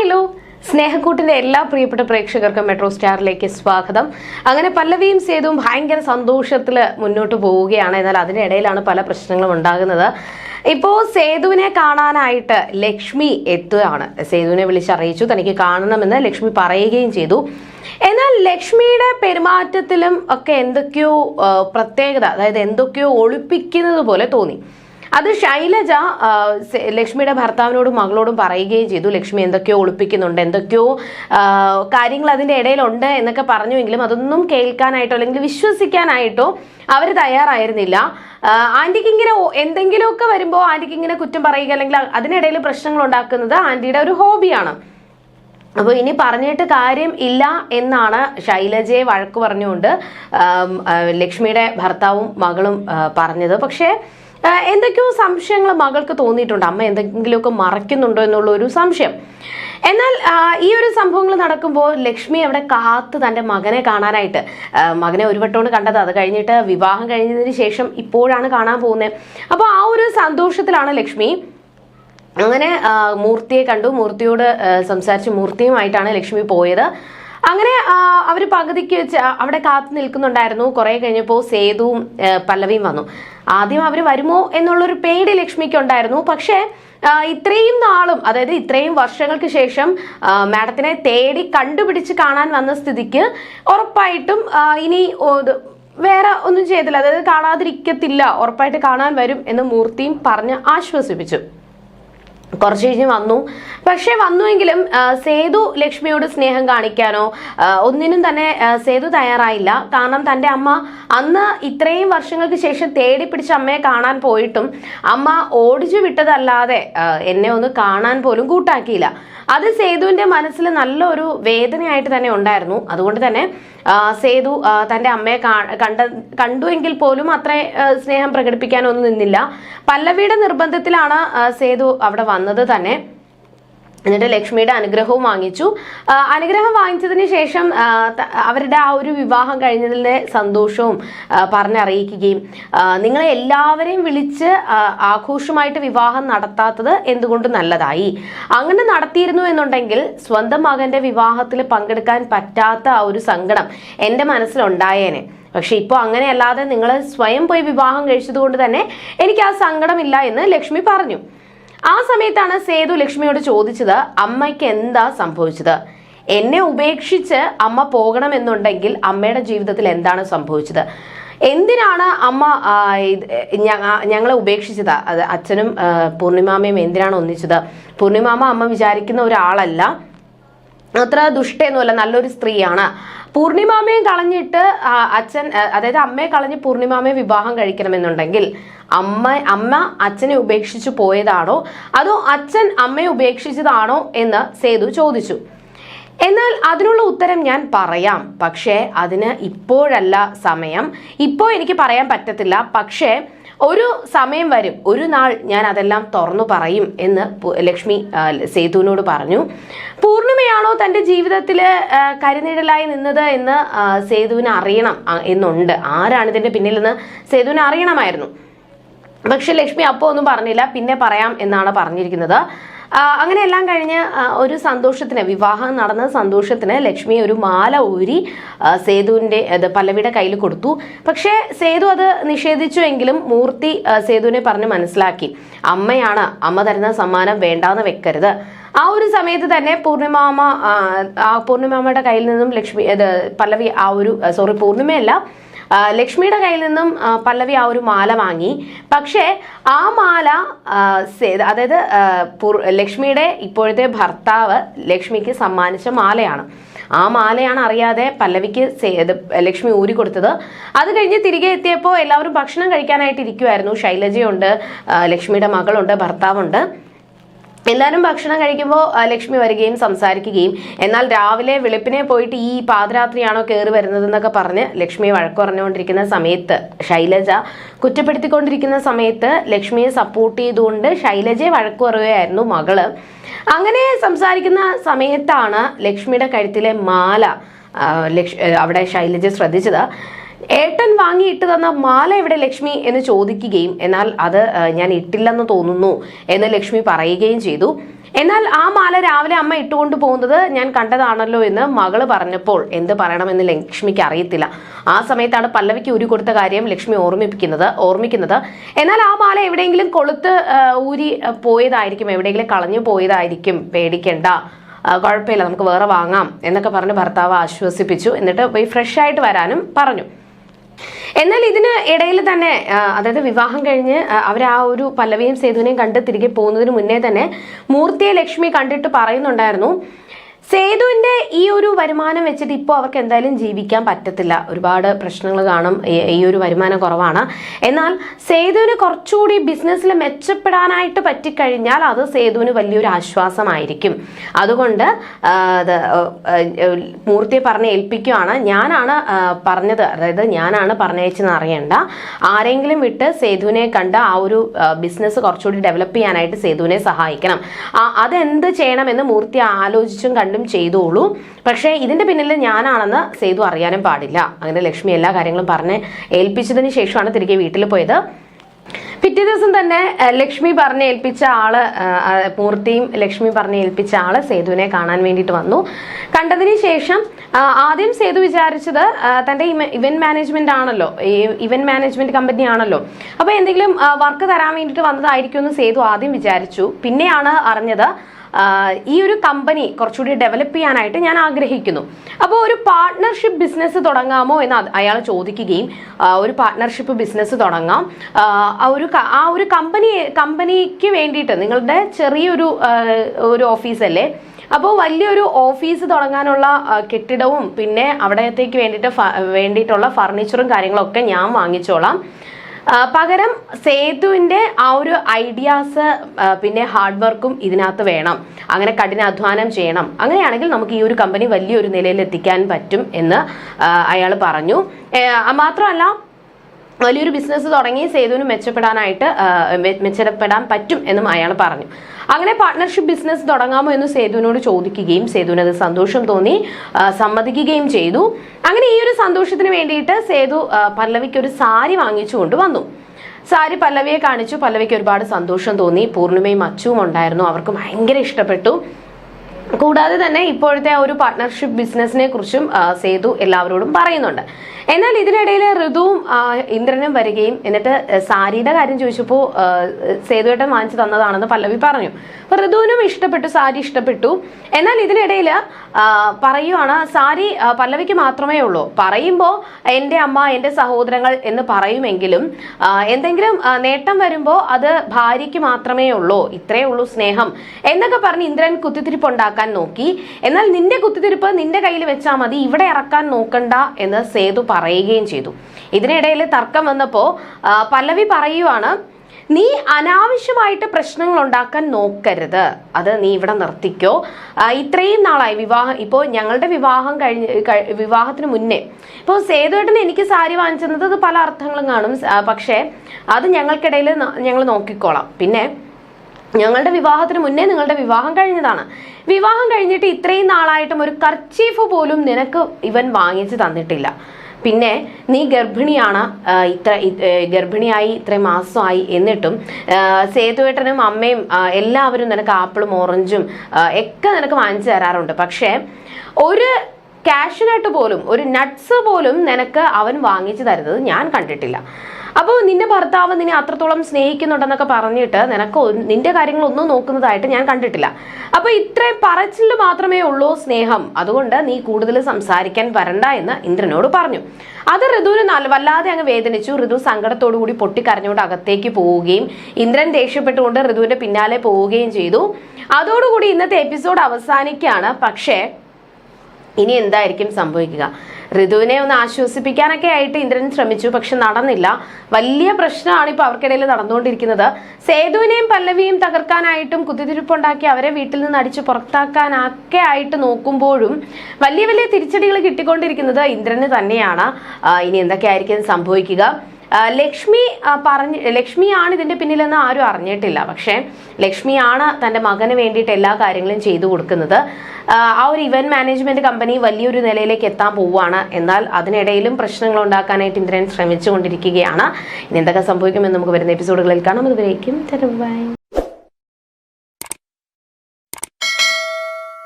Hello. സ്നേഹക്കൂട്ടിന്റെ എല്ലാ പ്രിയപ്പെട്ട പ്രേക്ഷകർക്കും മെട്രോ സ്റ്റാറിലേക്ക് സ്വാഗതം. അങ്ങനെ പല്ലവിയും സേതുവും ഭയങ്കര സന്തോഷത്തിൽ മുന്നോട്ട് പോവുകയാണ്. എന്നാൽ അതിനിടയിലാണ് പല പ്രശ്നങ്ങളും ഉണ്ടാകുന്നത്. ഇപ്പോൾ സേതുവിനെ കാണാനായിട്ട് ലക്ഷ്മി എത്തുകയാണ്. സേതുവിനെ വിളിച്ചറിയിച്ചു തനിക്ക് കാണണമെന്ന് ലക്ഷ്മി പറയുകയും ചെയ്തു. എന്നാൽ ലക്ഷ്മിയുടെ പെരുമാറ്റത്തിലും ഒക്കെ എന്തൊക്കെയോ പ്രത്യേകത അതായത് എന്തൊക്കെയോ ഒളിപ്പിക്കുന്നത് പോലെ തോന്നി. അത് ശൈലജ ലക്ഷ്മിയുടെ ഭർത്താവിനോടും മകളോടും പറയുകയും ചെയ്തു. ലക്ഷ്മി എന്തൊക്കെയോ ഒളിപ്പിക്കുന്നുണ്ട് എന്തൊക്കെയോ കാര്യങ്ങൾ അതിന്റെ ഇടയിലുണ്ട് എന്നൊക്കെ പറഞ്ഞുവെങ്കിലും അതൊന്നും കേൾക്കാനായിട്ടോ അല്ലെങ്കിൽ വിശ്വസിക്കാനായിട്ടോ അവർ തയ്യാറായിരുന്നില്ല. ആന്റിക്ക് ഇങ്ങനെ എന്തെങ്കിലുമൊക്കെ വരുമ്പോൾ ആന്റിക്ക് ഇങ്ങനെ കുറ്റം പറയുക അല്ലെങ്കിൽ അതിനിടയിൽ പ്രശ്നങ്ങൾ ഉണ്ടാക്കുന്നത് ആന്റിയുടെ ഒരു ഹോബിയാണ്. അപ്പോൾ ഇനി പറഞ്ഞിട്ട് കാര്യം ഇല്ല എന്നാണ് ശൈലജയെ വഴക്ക് പറഞ്ഞുകൊണ്ട് ലക്ഷ്മിയുടെ ഭർത്താവും മകളും പറഞ്ഞത്. പക്ഷേ എന്തൊക്കെയോ സംശയങ്ങൾ മകൾക്ക് തോന്നിയിട്ടുണ്ട്. അമ്മ എന്തെങ്കിലുമൊക്കെ മറയ്ക്കുന്നുണ്ടോ എന്നുള്ള ഒരു സംശയം. എന്നാൽ ഈ ഒരു സംഭവങ്ങൾ നടക്കുമ്പോൾ ലക്ഷ്മി അവിടെ കാത്ത് തന്റെ മകനെ കാണാനായിട്ട് മകനെ ഒരു വട്ടമാണ് കണ്ടത്. അത് കഴിഞ്ഞിട്ട് വിവാഹം കഴിഞ്ഞതിന് ശേഷം ഇപ്പോഴാണ് കാണാൻ പോകുന്നത്. അപ്പോൾ ആ ഒരു സന്തോഷത്തിലാണ് ലക്ഷ്മി. അങ്ങനെ മൂർത്തിയെ കണ്ടു. മൂർത്തിയോട് സംസാരിച്ച് മൂർത്തിയുമായിട്ടാണ് ലക്ഷ്മി പോയത്. അങ്ങനെ അവർ പകുതിക്ക് വെച്ച് അവിടെ കാത്തു നിൽക്കുന്നുണ്ടായിരുന്നു. കുറെ കഴിഞ്ഞപ്പോൾ സേതുവും പല്ലവിയും വന്നു. ആദ്യം അവർ വരുമോ എന്നുള്ളൊരു പേടി ലക്ഷ്മിക്ക് ഉണ്ടായിരുന്നു. പക്ഷേ ഇത്രയും നാളും അതായത് ഇത്രയും വർഷങ്ങൾക്ക് ശേഷം മാഡത്തിനെ തേടി കണ്ടുപിടിച്ച് കാണാൻ വന്ന സ്ഥിതിക്ക് ഉറപ്പായിട്ടും ഇനി വേറെ ഒന്നും ചെയ്തില്ല. അതായത് കാണാതിരിക്കത്തില്ല. ഉറപ്പായിട്ട് കാണാൻ വരും എന്ന് മൂർത്തിയും പറഞ്ഞ് ആശ്വസിപ്പിച്ചു. കുറച്ച് കഴിഞ്ഞ് വന്നു. പക്ഷെ വന്നുവെങ്കിലും സേതു ലക്ഷ്മിയോട് സ്നേഹം കാണിക്കാനോ ഒന്നിനും തന്നെ സേതു തയ്യാറായില്ല. കാരണം തന്റെ അമ്മ അന്ന് ഇത്രയും വർഷങ്ങൾക്ക് ശേഷം തേടി പിടിച്ച അമ്മയെ കാണാൻ പോയിട്ടും അമ്മ ഓടിച്ചു വിട്ടതല്ലാതെ എന്നെ ഒന്ന് കാണാൻ പോലും കൂട്ടാക്കിയില്ല. അത് സേതുവിന്റെ മനസ്സിൽ നല്ലൊരു വേദനയായിട്ട് തന്നെ ഉണ്ടായിരുന്നു. അതുകൊണ്ട് തന്നെ സേതു തന്റെ അമ്മയെ കണ്ട കണ്ടുവെങ്കിൽ പോലും അത്ര സ്നേഹം പ്രകടിപ്പിക്കാനൊന്നും നിന്നില്ല. പല്ലവിയുടെ നിർബന്ധത്തിലാണ് സേതു അവിടെ വന്നത്. തന്നെ. എന്നിട്ട് ലക്ഷ്മിയുടെ അനുഗ്രഹവും വാങ്ങിച്ചു. അനുഗ്രഹം വാങ്ങിച്ചതിന് ശേഷം അവരുടെ ആ ഒരു വിവാഹം കഴിഞ്ഞതിന്റെ സന്തോഷവും പറഞ്ഞറിയിക്കുകയും നിങ്ങളെ എല്ലാവരെയും വിളിച്ച് ആഘോഷമായിട്ട് വിവാഹം നടത്താത്തത് എന്തുകൊണ്ട് നല്ലതായി? അങ്ങനെ നടത്തിയിരുന്നു എന്നുണ്ടെങ്കിൽ സ്വന്തം മകന്റെ വിവാഹത്തിൽ പങ്കെടുക്കാൻ പറ്റാത്ത ആ ഒരു സങ്കടം എന്റെ മനസ്സിലുണ്ടായേനെ. പക്ഷെ ഇപ്പോൾ അങ്ങനെയല്ലാതെ നിങ്ങൾ സ്വയം പോയി വിവാഹം കഴിച്ചത് കൊണ്ട് തന്നെ എനിക്ക് ആ സങ്കടമില്ല എന്ന് ലക്ഷ്മി പറഞ്ഞു. ആ സമയത്താണ് സേതു ലക്ഷ്മിയോട് ചോദിച്ചത് അമ്മയ്ക്ക് എന്താ സംഭവിച്ചത്? എന്നെ ഉപേക്ഷിച്ച് അമ്മ പോകണമെന്നുണ്ടെങ്കിൽ അമ്മയുടെ ജീവിതത്തിൽ എന്താണ് സംഭവിച്ചത്? എന്തിനാണ് അമ്മ ഞങ്ങളെ ഉപേക്ഷിച്ചത്? അത് അച്ഛനും പൂർണിമാമയും എന്തിനാണ് ഒന്നിച്ചത്? പൂർണിമാമ അമ്മ വിചാരിക്കുന്ന ഒരാളല്ല. അത്ര ദുഷ്ടയൊന്നുമല്ല നല്ലൊരു സ്ത്രീയാണ്. പൂർണിമാമയെ കളഞ്ഞിട്ട് അച്ഛൻ അതായത് അമ്മയെ കളഞ്ഞ് പൂർണിമാമയെ വിവാഹം കഴിക്കണമെന്നുണ്ടെങ്കിൽ അമ്മ അമ്മ അച്ഛനെ ഉപേക്ഷിച്ചു പോയതാണോ? അതോ അച്ഛൻ അമ്മയെ ഉപേക്ഷിച്ചതാണോ എന്ന് സേതു ചോദിച്ചു. എന്നാൽ അതിനുള്ള ഉത്തരം ഞാൻ പറയാം. പക്ഷേ അതിന് ഇപ്പോഴല്ല സമയം. ഇപ്പോൾ എനിക്ക് പറയാൻ പറ്റത്തില്ല. പക്ഷേ ഒരു സമയം വരും ഒരു നാൾ ഞാൻ അതെല്ലാം തുറന്നു പറയും എന്ന് ലക്ഷ്മി സേതുവിനോട് പറഞ്ഞു. പൂർണിമയാണോ തന്റെ ജീവിതത്തിൽ കരുനിഴലായി നിന്നത് എന്ന് സേതുവിന് അറിയണം എന്നുണ്ട്. ആരാണ് ഇതിന്റെ പിന്നിലെന്ന് സേതുവിന് അറിയണമായിരുന്നു. പക്ഷെ ലക്ഷ്മി അപ്പോൾ ഒന്നും പറഞ്ഞില്ല പിന്നെ പറയാം എന്നാണ് പറഞ്ഞിരിക്കുന്നത്. അങ്ങനെ എല്ലാം കഴിഞ്ഞ് ഒരു സന്തോഷത്തിന് വിവാഹം നടന്ന സന്തോഷത്തിന് ലക്ഷ്മി ഒരു മാല ഊരി സേതുവിന്റെ അത് പല്ലവിയുടെ കയ്യിൽ കൊടുത്തു. പക്ഷേ സേതു അത് നിഷേധിച്ചു എങ്കിലും മൂർത്തി സേതുവിനെ പറഞ്ഞ് മനസ്സിലാക്കി. അമ്മയാണ് അമ്മ തരുന്ന സമ്മാനം വേണ്ടാന്ന് വെക്കരുത്. ആ ഒരു സമയത്ത് തന്നെ പൂർണിമാമ പൂർണിമാമയുടെ കയ്യിൽ നിന്നും ലക്ഷ്മി പല്ലവി ആ ഒരു സോറി പൂർണിമയല്ല ലക്ഷ്മിയുടെ കയ്യിൽ നിന്നും പല്ലവി ആ ഒരു മാല വാങ്ങി. പക്ഷേ ആ മാല അതായത് ലക്ഷ്മിയുടെ ഇപ്പോഴത്തെ ഭർത്താവ് ലക്ഷ്മിക്ക് സമ്മാനിച്ച മാലയാണ്. ആ മാലയാണ് അറിയാതെ പല്ലവിക്ക് ലക്ഷ്മി ഊരി കൊടുത്തത്. അത് കഴിഞ്ഞ് തിരികെ എത്തിയപ്പോൾ എല്ലാവരും ഭക്ഷണം കഴിക്കാനായിട്ട് ഇരിക്കുമായിരുന്നു ശൈലജയുണ്ട് ലക്ഷ്മിയുടെ മകളുണ്ട് ഭർത്താവുണ്ട്. എല്ലാവരും ഭക്ഷണം കഴിക്കുമ്പോൾ ലക്ഷ്മി വരികയും സംസാരിക്കുകയും. എന്നാൽ രാവിലെ വെളുപ്പിനെ പോയിട്ട് ഈ പാതിരാത്രിയാണോ കയറി വരുന്നതെന്നൊക്കെ പറഞ്ഞ് ലക്ഷ്മി വഴക്ക് പറഞ്ഞുകൊണ്ടിരിക്കുന്ന സമയത്ത് ശൈലജ കുറ്റപ്പെടുത്തിക്കൊണ്ടിരിക്കുന്ന സമയത്ത് ലക്ഷ്മിയെ സപ്പോർട്ട് ചെയ്തുകൊണ്ട് ശൈലജയെ വഴക്ക് മകൾ. അങ്ങനെ സംസാരിക്കുന്ന സമയത്താണ് ലക്ഷ്മിയുടെ കഴുത്തിലെ മാല ലക്ഷ് അവിടെ ശൈലജ ശ്രദ്ധിച്ചത്. ഏട്ടൻ വാങ്ങി ഇട്ട് തന്ന മാല എവിടെ ലക്ഷ്മി എന്ന് ചോദിക്കുകയും എന്നാൽ അത് ഞാൻ ഇട്ടില്ലെന്ന് തോന്നുന്നു എന്ന് ലക്ഷ്മി പറയുകയും ചെയ്തു. എന്നാൽ ആ മാല രാവിലെ അമ്മ ഇട്ടുകൊണ്ട് പോകുന്നത് ഞാൻ കണ്ടതാണല്ലോ എന്ന് മകൾ പറഞ്ഞപ്പോൾ എന്ത് പറയണമെന്ന് ലക്ഷ്മിക്ക് അറിയത്തില്ല. ആ സമയത്താണ് പല്ലവിക്ക് ഊരി കൊടുത്ത കാര്യം ലക്ഷ്മി ഓർമ്മിപ്പിക്കുന്നത് ഓർമ്മിക്കുന്നത്. എന്നാൽ ആ മാല എവിടെയെങ്കിലും കൊളുത്ത് ഊരി പോയതായിരിക്കും എവിടെയെങ്കിലും കളഞ്ഞു പോയതായിരിക്കും. പേടിക്കണ്ട. കുഴപ്പമില്ല നമുക്ക് വേറെ വാങ്ങാം എന്നൊക്കെ പറഞ്ഞ് ഭർത്താവ് ആശ്വസിപ്പിച്ചു. എന്നിട്ട് പോയി ഫ്രഷ് ആയിട്ട് വരാനും പറഞ്ഞു. എന്നാൽ ഇതിന് ഇടയിൽ തന്നെ അതായത് വിവാഹം കഴിഞ്ഞ് അവർ ആ ഒരു പല്ലവിയും സേതുവിനെയും കണ്ട് തിരികെ പോകുന്നതിന് മുന്നേ തന്നെ മൂർത്തിയെ ലക്ഷ്മി കണ്ടിട്ട് പറയുന്നുണ്ടായിരുന്നു സേതുവിന്റെ ഈ ഒരു വരുമാനം വെച്ചിട്ട് ഇപ്പോൾ അവർക്ക് എന്തായാലും ജീവിക്കാൻ പറ്റത്തില്ല. ഒരുപാട് പ്രശ്നങ്ങൾ കാണും. ഈ- ഒരു വരുമാനം കുറവാണ്. എന്നാൽ സേതുവിന് കുറച്ചുകൂടി ബിസിനസ്സിൽ മെച്ചപ്പെടാനായിട്ട് പറ്റിക്കഴിഞ്ഞാൽ അത് സേതുവിന് വലിയൊരു ആശ്വാസമായിരിക്കും. അതുകൊണ്ട് മൂർത്തിയെ പറഞ്ഞ് ഏൽപ്പിക്കുകയാണ് ഞാനാണ് പറഞ്ഞത്. അതായത് ഞാനാണ് പറഞ്ഞയച്ചെന്ന് അറിയണ്ട. ആരെങ്കിലും വിട്ട് സേതുവിനെ കണ്ട് ആ ഒരു ബിസിനസ് കുറച്ചുകൂടി ഡെവലപ്പ് ചെയ്യാനായിട്ട് സേതുവിനെ സഹായിക്കണം. അതെന്ത് ചെയ്യണമെന്ന് മൂർത്തി ആലോചിച്ചും കണ്ടും ചെയ്തോളൂ. പക്ഷേ ഇതിന്റെ പിന്നിൽ ഞാനാണെന്ന് സേതു അറിയാനും പാടില്ല. അങ്ങനെ ലക്ഷ്മി എല്ലാ കാര്യങ്ങളും പറഞ്ഞ് ഏൽപ്പിച്ചതിന് ശേഷമാണ് തിരികെ വീട്ടിൽ പോയത്. പിറ്റേ ദിവസം തന്നെ ലക്ഷ്മി പറഞ്ഞ് ഏൽപ്പിച്ച ആൾ മൂർത്തിയും ലക്ഷ്മി പറഞ്ഞ് ഏൽപ്പിച്ച ആൾ സേതുവിനെ കാണാൻ വേണ്ടിയിട്ട് വന്നു. കണ്ടതിന് ശേഷം ആദ്യം സേതു വിചാരിച്ചത് തന്റെ ഇവന്റ് മാനേജ്മെന്റ് ആണല്ലോ ഇവന്റ് മാനേജ്മെന്റ് കമ്പനി ആണല്ലോ. അപ്പൊ എന്തെങ്കിലും വർക്ക് തരാൻ വേണ്ടിയിട്ട് വന്നതായിരിക്കും എന്ന് സേതു ആദ്യം വിചാരിച്ചു. പിന്നെയാണ് അറിഞ്ഞത് ഈ ഒരു കമ്പനി കുറച്ചുകൂടി ഡെവലപ്പ് ചെയ്യാനായിട്ട് ഞാൻ ആഗ്രഹിക്കുന്നു. അപ്പോൾ ഒരു പാർട്ട്ണർഷിപ്പ് ബിസിനസ് തുടങ്ങാമോ എന്ന് അയാൾ ചോദിക്കുകയും ഒരു പാർട്ട്ണർഷിപ്പ് ബിസിനസ് തുടങ്ങാം. ആ ഒരു ആ ഒരു കമ്പനി കമ്പനിക്ക് വേണ്ടിയിട്ട് നിങ്ങളുടെ ചെറിയൊരു ഒരു ഓഫീസല്ലേ അപ്പോൾ വലിയൊരു ഓഫീസ് തുടങ്ങാനുള്ള കെട്ടിടവും പിന്നെ അവിടത്തേക്ക് വേണ്ടിയിട്ട് വേണ്ടിയിട്ടുള്ള ഫർണിച്ചറും കാര്യങ്ങളൊക്കെ ഞാൻ വാങ്ങിച്ചോളാം. പകരം സേതുവിന്റെ ആ ഒരു ഐഡിയാസ് പിന്നെ ഹാർഡ് വർക്കും ഇതിനകത്ത് വേണം. അങ്ങനെ കഠിനാധ്വാനം ചെയ്യണം. അങ്ങനെയാണെങ്കിൽ നമുക്ക് ഈ ഒരു കമ്പനി വലിയൊരു നിലയിൽ എത്തിക്കാൻ പറ്റും എന്ന് അയാൾ പറഞ്ഞു. മാത്രമല്ല വലിയൊരു ബിസിനസ് തുടങ്ങി സേതുവിന് മെച്ചപ്പെടാനായിട്ട് മെച്ചപ്പെടാൻ പറ്റും എന്നും അയാൾ പറഞ്ഞു. അങ്ങനെ പാർട്ട്ണർഷിപ്പ് ബിസിനസ് തുടങ്ങാമോ എന്ന് സേതുവിനോട് ചോദിക്കുകയും സേതുവിന് അത് സന്തോഷം തോന്നി സമ്മതിക്കുകയും ചെയ്തു. അങ്ങനെ ഈ ഒരു സന്തോഷത്തിന് വേണ്ടിയിട്ട് സേതു പല്ലവിക്ക് ഒരു സാരി വാങ്ങിച്ചു കൊണ്ടുവന്നു സാരി പല്ലവിയെ കാണിച്ചു. പല്ലവിക്ക് ഒരുപാട് സന്തോഷം തോന്നി. പൂർണിമയും അച്ചുവും ഉണ്ടായിരുന്നു. അവർക്ക് ഭയങ്കര ഇഷ്ടപ്പെട്ടു. കൂടാതെ തന്നെ ഇപ്പോഴത്തെ ഒരു പാർട്ട്ണർഷിപ്പ് ബിസിനസിനെ കുറിച്ചും സേതു എല്ലാവരോടും പറയുന്നുണ്ട്. എന്നാൽ ഇതിനിടയിൽ ഋതുവും ഇന്ദ്രനും വരികയും എന്നിട്ട് സാരിയുടെ കാര്യം ചോദിച്ചപ്പോൾ സേതുവേട്ടൻ വാങ്ങിച്ചു തന്നതാണെന്ന് പല്ലവി പറഞ്ഞു. അപ്പൊ ഋതുവിനും ഇഷ്ടപ്പെട്ടു സാരി ഇഷ്ടപ്പെട്ടു. എന്നാൽ ഇതിനിടയിൽ പറയുവാണ് സാരി പല്ലവിക്ക് മാത്രമേ ഉള്ളൂ. പറയുമ്പോൾ എന്റെ അമ്മ എന്റെ സഹോദരങ്ങൾ എന്ന് പറയുമെങ്കിലും എന്തെങ്കിലും നേട്ടം വരുമ്പോൾ അത് ഭാര്യയ്ക്ക് മാത്രമേ ഉള്ളൂ. ഇത്രേ ഉള്ളൂ സ്നേഹം. എന്നൊക്കെ പറഞ്ഞ് ഇന്ദ്രൻ കുത്തിത്തിരിപ്പ് ഉണ്ടാക്കാൻ നോക്കി. എന്നാൽ നിന്റെ കുത്തിത്തിരിപ്പ് നിന്റെ കയ്യിൽ വെച്ചാൽ മതി. ഇവിടെ ഇറക്കാൻ നോക്കണ്ട എന്ന് സേതു പറയുകയും ചെയ്തു. ഇതിനിടയിൽ തർക്കം വന്നപ്പോൾ പല്ലവി പറയുവാണ് നീ അനാവശ്യമായിട്ട് പ്രശ്നങ്ങൾ ഉണ്ടാക്കാൻ നോക്കരുത്. അത് നീ ഇവിടെ നിർത്തിക്കോ. ഇത്രയും നാളായി വിവാഹം ഇപ്പോൾ ഞങ്ങളുടെ വിവാഹം കഴിഞ്ഞ് വിവാഹത്തിന് മുന്നേ. ഇപ്പോൾ സേതുവേട്ടൻ എനിക്ക് സാരി വാങ്ങിച്ചത് പല അർത്ഥങ്ങളും കാണും. പക്ഷേ അത് ഞങ്ങൾക്കിടയിൽ ഞങ്ങൾ നോക്കിക്കോളാം. പിന്നെ ഞങ്ങളുടെ വിവാഹത്തിന് മുന്നേ നിങ്ങളുടെ വിവാഹം കഴിഞ്ഞതാണ്. വിവാഹം കഴിഞ്ഞിട്ട് ഇത്രയും നാളായിട്ടും ഒരു കർച്ചീഫ് പോലും നിനക്ക് ഇവൻ വാങ്ങിച്ചു തന്നിട്ടില്ല. പിന്നെ നീ ഗർഭിണിയാണ് ഇത്ര ഗർഭിണിയായി ഇത്രയും മാസമായി എന്നിട്ടും സേതുവേട്ടനും അമ്മയും എല്ലാവരും നിനക്ക് ആപ്പിളും ഓറഞ്ചും ഒക്കെ നിനക്ക് വാങ്ങിച്ചു തരാറുണ്ട്. പക്ഷേ ഒരു ക്യാഷിനായിട്ട് പോലും ഒരു നട്ട്സ് പോലും നിനക്ക് അവൻ വാങ്ങിച്ചു തരുന്നത് ഞാൻ കണ്ടിട്ടില്ല. അപ്പോൾ നിന്റെ ഭർത്താവ് നിന്നെ അത്രത്തോളം സ്നേഹിക്കുന്നുണ്ടെന്നൊക്കെ പറഞ്ഞിട്ട് നിനക്ക് നിന്റെ കാര്യങ്ങളൊന്നും നോക്കുന്നതായിട്ട് ഞാൻ കണ്ടിട്ടില്ല. അപ്പോൾ ഇത്രയും പറച്ചിൽ മാത്രമേ ഉള്ളൂ സ്നേഹം. അതുകൊണ്ട് നീ കൂടുതൽ സംസാരിക്കാൻ വരണ്ട എന്ന് ഇന്ദ്രനോട് പറഞ്ഞു. അത് ഋതുവിന് വല്ലാതെ അങ്ങ് വേദനിച്ചു. ഋതു സങ്കടത്തോടു കൂടി പൊട്ടിക്കരഞ്ഞുകൊണ്ട് അകത്തേക്ക് പോവുകയും ഇന്ദ്രൻ ദേഷ്യപ്പെട്ടുകൊണ്ട് ഋതുവിന്റെ പിന്നാലെ പോവുകയും ചെയ്തു. അതോടുകൂടി ഇന്നത്തെ എപ്പിസോഡ് അവസാനിക്കുകയാണ്. പക്ഷേ ഇനി എന്തായിരിക്കും സംഭവിക്കുക? ഋതുവിനെ ഒന്ന് ആശ്വസിപ്പിക്കാനൊക്കെ ആയിട്ട് ഇന്ദ്രൻ ശ്രമിച്ചു പക്ഷെ നടന്നില്ല. വലിയ പ്രശ്നമാണ് ഇപ്പൊ അവർക്കിടയിൽ നടന്നുകൊണ്ടിരിക്കുന്നത്. സേതുവിനെയും പല്ലവിയും തകർക്കാനായിട്ടും കുത്തിത്തിരിപ്പുണ്ടാക്കി അവരെ വീട്ടിൽ നിന്ന് അടിച്ചു പുറത്താക്കാനൊക്കെ ആയിട്ട് നോക്കുമ്പോഴും വലിയ വലിയ തിരിച്ചടികൾ കിട്ടിക്കൊണ്ടിരിക്കുന്നത് ഇന്ദ്രന് തന്നെയാണ്. ഇനി എന്തൊക്കെയായിരിക്കും സംഭവിക്കുക? ലക്ഷ്മി പറഞ്ഞ് ലക്ഷ്മിയാണ് ഇതിന്റെ പിന്നിലെന്ന് ആരും അറിഞ്ഞിട്ടില്ല. പക്ഷേ ലക്ഷ്മിയാണ് തന്റെ മകന് വേണ്ടിയിട്ട് എല്ലാ കാര്യങ്ങളും ചെയ്തു കൊടുക്കുന്നത്. ആ, ഒരു ഇവന്റ് മാനേജ്മെന്റ് കമ്പനി വലിയൊരു നിലയിലേക്ക് എത്താൻ പോവുകയാണ്. എന്നാൽ അതിനിടയിലും പ്രശ്നങ്ങൾ ഉണ്ടാക്കാനായിട്ട് ഇന്ദ്രൻ ശ്രമിച്ചുകൊണ്ടിരിക്കുകയാണ്. ഇനി എന്തൊക്കെ സംഭവിക്കുമെന്ന് നമുക്ക് വരുന്ന എപ്പിസോഡുകളിൽ കാണാം. അതുവരേക്കും